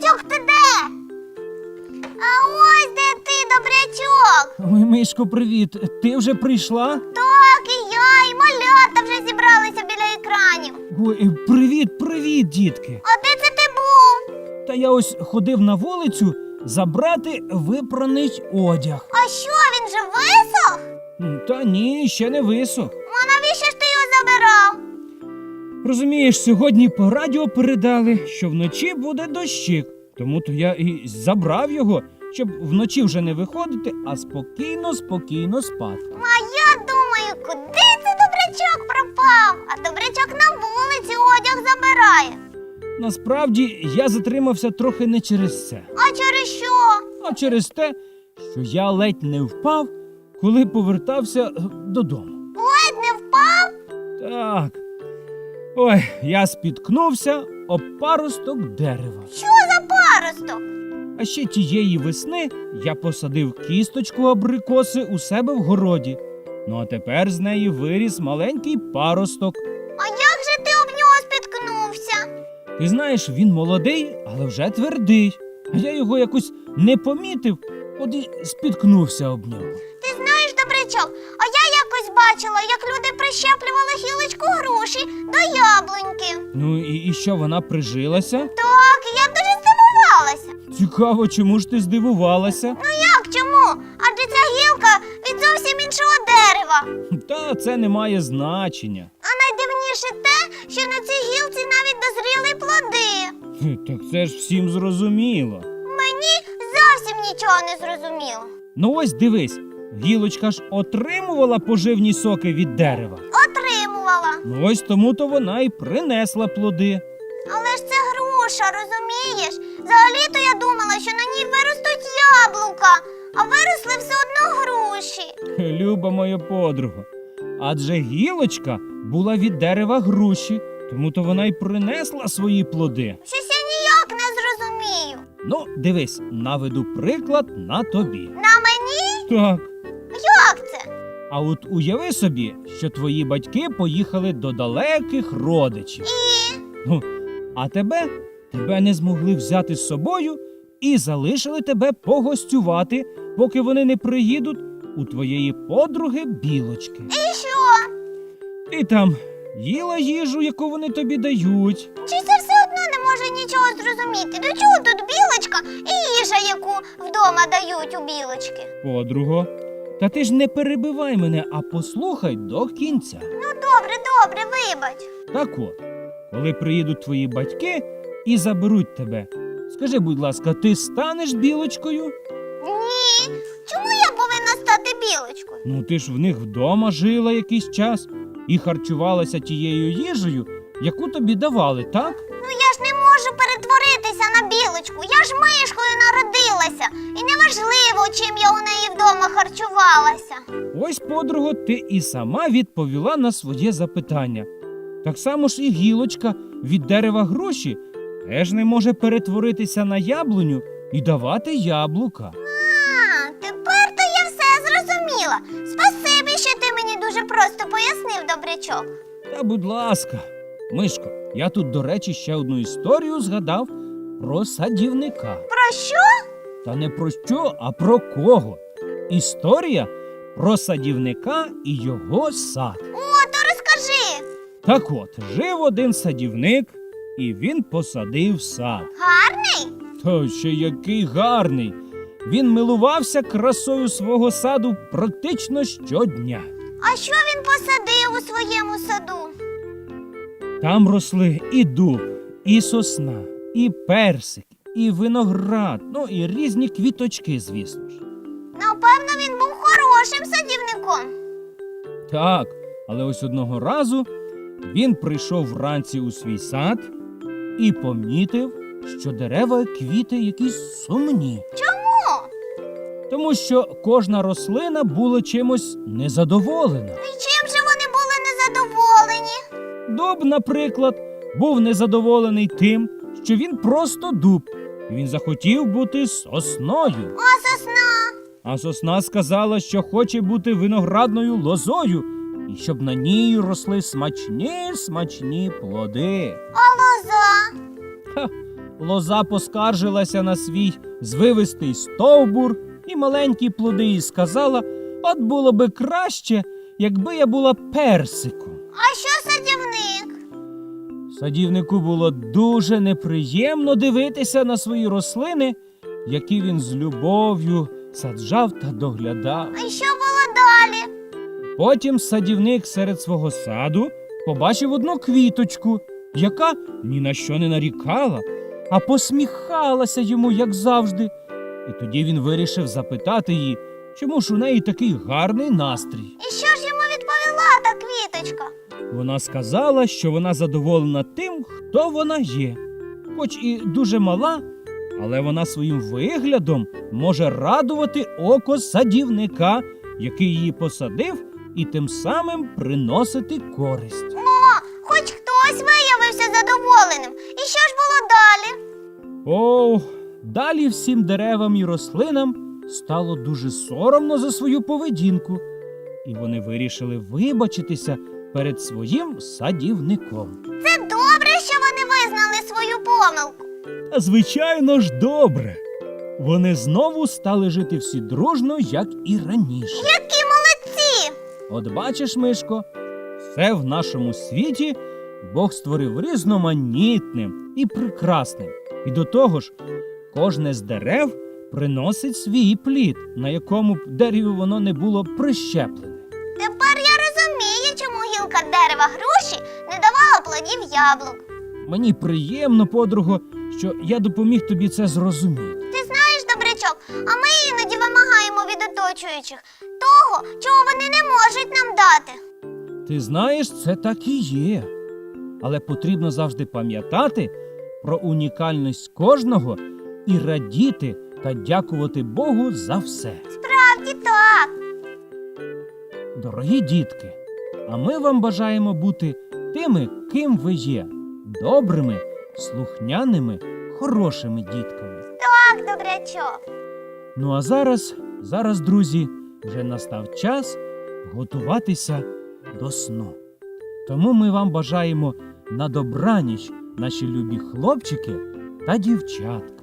добрячок, ти де? А ось де ти, добрячок. Ой, Мишко, привіт. Ти вже прийшла? Так, і я, і малята вже зібралися біля екранів. Ой, е, привіт, привіт, дітки. А де це ти був? Та я ось ходив на вулицю забрати випраний одяг. А що, він же висох? Та ні, ще не висох. А навіщо ж ти його забирав? Розумієш, сьогодні по радіо передали, що вночі буде дощик. Тому то я і забрав його, щоб вночі вже не виходити, а спокійно, спокійно спати. А я думаю, куди це добрячок пропав? А добрячок на вулиці одяг забирає. Насправді я затримався трохи не через це, А через що? а через те, що я ледь не впав, коли повертався е, додому. Ледь не впав? Так. Ой, я спіткнувся об паросток дерева. Що паросток? А ще тієї весни я посадив кісточку абрикоси у себе в городі. Ну а тепер з неї виріс маленький паросток. А як же ти об нього спіткнувся? Ти знаєш, він молодий, але вже твердий. А я його якось не помітив, от і спіткнувся об нього. Ти знаєш, добрячок, а я якось бачила, як люди прищеплювали гілочку груші до яблуньки. Ну і, і що вона прижилася? Так, здивувалася. Цікаво, чому ж ти здивувалася? Ну як чому? Адже ця гілка від зовсім іншого дерева. Та це не має значення. А найдивніше те, що на цій гілці навіть дозріли плоди. Хе, Так це ж всім зрозуміло. Мені зовсім нічого не зрозуміло. Ну ось дивись, гілочка ж отримувала поживні соки від дерева. Отримувала. Ну ось тому то вона і принесла плоди. Але ж це груша, розумієш? Взагалі-то я думала, що на ній виростуть яблука, а виросли все одно груші. Люба моя подруга. Адже гілочка була від дерева груші, тому то вона й принесла свої плоди. Щось я ніяк не зрозумію. Ну, дивись, наведу приклад на тобі. На мені? Так. Як це? А от уяви собі, що твої батьки поїхали до далеких родичів. І Ну, а тебе, тебе не змогли взяти з собою і залишили тебе погостювати, поки вони не приїдуть у твоєї подруги білочки. І що? Ти там їла їжу, яку вони тобі дають. Чи це все одно не може нічого зрозуміти? До чого тут білочка і їжа, яку вдома дають у білочки? Подруго, та ти ж не перебивай мене, а послухай до кінця. Ну добре, добре, вибач. Так от, коли приїдуть твої батьки і заберуть тебе, скажи, будь ласка, ти станеш білочкою? Ні. Чому я повинна стати білочкою? Ну, ти ж в них вдома жила якийсь час і харчувалася тією їжею, яку тобі давали, так? Ну я ж не можу перетворитися на білочку. Я ж мишкою народилася. І неважливо, чим я у неї вдома харчувалася. Ось, подруго, ти і сама відповіла на своє запитання. Так само ж і гілочка від дерева груші теж не може перетворитися на яблуню і давати яблука. А, тепер то я все зрозуміла. Спасибі, що ти мені дуже просто пояснив, добрячок. Та будь ласка, Мишко, я тут, до речі, ще одну історію згадав про садівника. Про що? Та не про що, а про кого. Історія про садівника і його сад. О, то розкажи. Так от, жив один садівник, і він посадив сад. Гарний? Та ще який гарний. Він милувався красою свого саду практично щодня. А що він посадив у своєму саду? Там росли і дуб, і сосна, і персик, і виноград, ну і різні квіточки, звісно ж. Напевно, він був хорошим садівником. Так, але ось одного разу він прийшов вранці у свій сад і помітив, що дерева і квіти якісь сумні, Чому? тому що кожна рослина була чимось незадоволена. І чим же вони були незадоволені? Дуб, наприклад, був незадоволений тим, що він просто дуб. і Він захотів бути сосною. А сосна? А сосна сказала, що хоче бути виноградною лозою, і щоб на ній росли смачні смачні плоди. А лоза? Поскаржилася на свій звивистий стовбур і маленькі плоди і сказала: от було би краще, якби я була персиком. А що садівник? Садівнику було дуже неприємно дивитися на свої рослини, які він з любов'ю саджав та доглядав. А що було далі? Потім садівник серед свого саду побачив одну квіточку, яка ні на що не нарікала, а посміхалася йому, як завжди. І тоді він вирішив запитати її, чому ж у неї такий гарний настрій. І що ж йому відповіла та квіточка? Вона сказала, що вона задоволена тим, хто вона є, хоч і дуже мала, але вона своїм виглядом може радувати око садівника, який її посадив, і тим самим приносити користь. О, хоч хтось виявився задоволеним. І що ж було далі? О, далі всім деревам і рослинам стало дуже соромно за свою поведінку, і вони вирішили вибачитися перед своїм садівником. Це добре, що вони визнали свою помилку. Та звичайно ж добре. Вони знову стали жити всі дружно, як і раніше. Які молодці! От бачиш, Мишко, все в нашому світі Бог створив різноманітним і прекрасним. І до того ж, кожне з дерев приносить свій плід, на якому б дереві воно не було прищеплене. Тепер я розумію, чому гілка дерева груші не давала плодів яблук. Мені приємно, подруго, що я допоміг тобі це зрозуміти. Ти знаєш, добрячок, а ми іноді вимагаємо від оточуючих того, чого вони не можуть нам дати. Ти знаєш, це так і є. Але потрібно завжди пам'ятати про унікальність кожного і радіти та дякувати Богу за все. Справді так. Дорогі дітки, а ми вам бажаємо бути тими, ким ви є добрими, слухняними, хорошими дітками. Так, добрячок. Ну а зараз, зараз, друзі, вже настав час готуватися до сну. Тому ми вам бажаємо на добраніч, наші любі хлопчики та дівчатка.